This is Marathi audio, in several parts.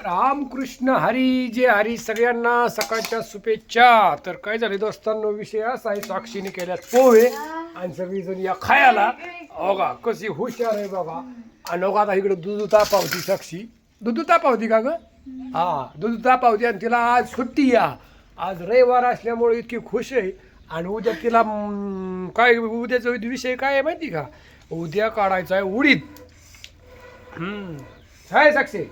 रामकृष्ण हरी जे हरी. सगळ्यांना सकाळच्या शुभेच्छा. तर काय झाले दोस्तांनो विषय असा आहे साक्षीने केल्यात पोहे. आणि सगळीजण या खायला. अगा कशी हुशार आहे बाबा. आणि अगा आता इकडे दुधुता पावती साक्षी. दुधुता पावती का ग? हा दुधुता पावती. आणि तिला आज सुट्टी या. आज रविवार असल्यामुळे इतकी खुश आहे. आणि उद्या तिला काय उद्याचा विषय काय आहे माहिती का? उद्या काढायचा आहे उडीद. हम्म. साक्षी.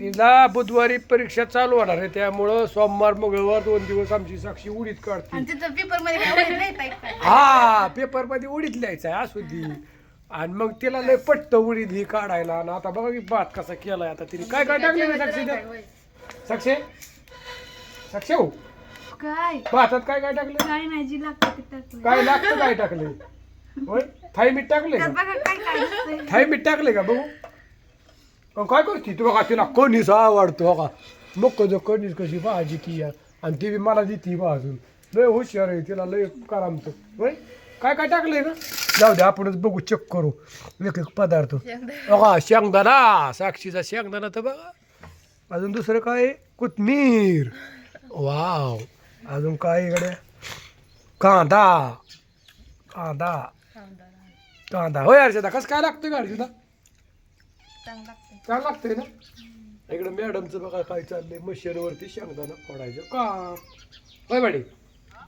तिला बुधवारी परीक्षा चालू होणार आहे त्यामुळं सोमवार मंगळवार दोन दिवस आमची साक्षी उडीत काढते. आणि तिथं पेपरमध्ये काय नाही? हा पेपरमध्ये उडीत लिहायचं आहे असू दे. आणि मग तिला लय पट्ट उडीद ही काढायला. आणि आता बघा की भात कसा केलाय आता तिने. काय काय टाकले साक्षी त्यात? साक्षी? साक्षी हो? काय? भातात काय काय टाकले काय नाही जी लागतं ते टाकलं. काय लागतं काय टाकले होय? थाई मीठ टाकले त्यात का? बघा काय काय दिसतंय. थाई मीठ टाकले का बघू? अहो, काय करते तू बघा तिला कणीस आवडतो बघा. मग जो कणीस कशी भाजी ती आहे. आणि ती बी मला देते भाजून लय हुशार आहे तिला लय करामतो. होय? काय काय टाकलंय ना? जाऊ दे आपणच बघू चेक करू. एक एक पदार्थ. बघा शेंगदाणा. साक्षीचा शेंगदाणा तर बघा. अजून दुसरं काय? कोथमीर. वाव. अजून काय इकडे? कांदा. कांदा. कांदा. होय हर्षदा कसं काय लागतं का हर्षदा चांगलं लागतंय. काय लागतंय ना? इकडं मॅडमचं बघा काय चाललंय. मशीनवरती शेंगदाणा फोडायचं. का? होय मॅडम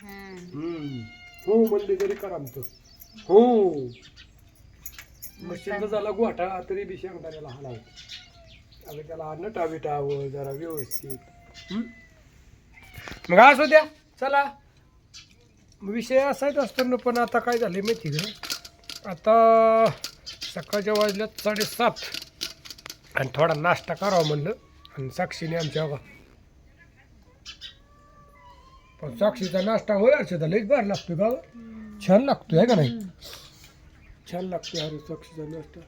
हम्म. हो म्हणले तरी करामतो हो. मशीनचा झाला गोठा तरी बी शेंगदाण्याला हलावं अगं त्याला नटा बिटावं जरा व्यवस्थित. हम्म? मग असू द्या चला. विषय असाच असतो ना पण आता काय झाले माहिती का? आता सकाळच्या वाजल्यात साडेसात. आणि थोडा नाश्ता करावा म्हणलं. आणि साक्षीने आमच्या बघा. पण साक्षीचा नाश्ता होय अर्षदा लईच बार लागतोय का छान लागतोय आहे का नाही? छान लागतोय अरे साक्षीचा नाश्ता.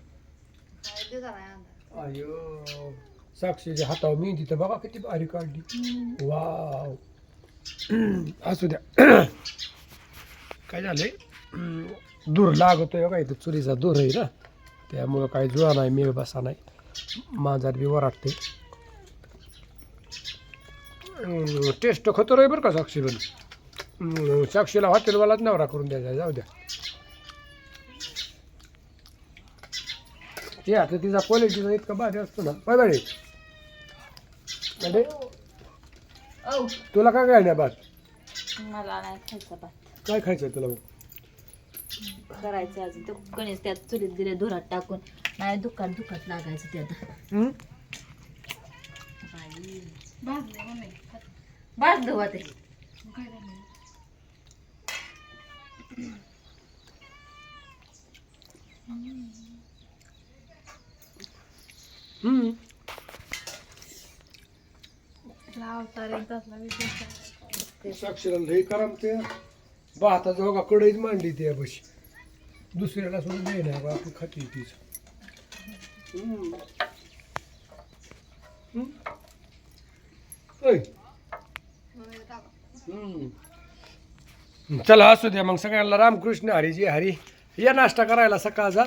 अयो साक्षीच्या हातावर मेहंदी तर बघा किती भारी काढली. वाव. असू द्या. काय झालंय? हम्म, दूर लागतोय बघा इथं चुरीचा दूर आहे ना. त्यामुळं काही जुळा नाही मेळ बसा नाही. मांजार बी वराटते टेस्ट खतर आहे बरं का साक्षी पण साक्षीला हॉटेलवालाच नवरा करून द्यायचा जाऊ द्या. ते आता तिचा क्वालिटीचा इतका भारी असतो ना. Bye bye. म्हणजे तुला काय काय नाही बात मला नाही खायचा भात. काय खायचं तुला मग? करायचं अजून. ते कणीस त्यात चुलीत दिले धुरात टाकून. नाही दुकान दुखात लागायचं त्यात. हम्म? भाजलं होते हम्म. साक्षीला लई कराम ते भाताचा बघा कडईच मांडली ती बशी दुसऱ्याला सोडून देणार बा बाकी खाती तीच. चला असू द्या मग सगळ्यांना. रामकृष्ण हरी जी हरी. या नाश्ता करायला सकाळचा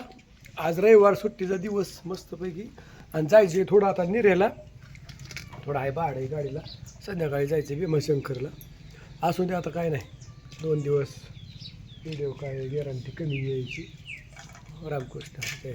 आज रविवार सुट्टीचा दिवस मस्तपैकी. आणि जायचे थोडं आता निरेला. थोडं आहे बाड आहे गाडीला. संध्याकाळी जायचं भीमाशंकरला. असू द्या आता काय नाही. दोन दिवस व्हिडिओ काय गॅरंटी कमी यायची रामकृष्ण आहे.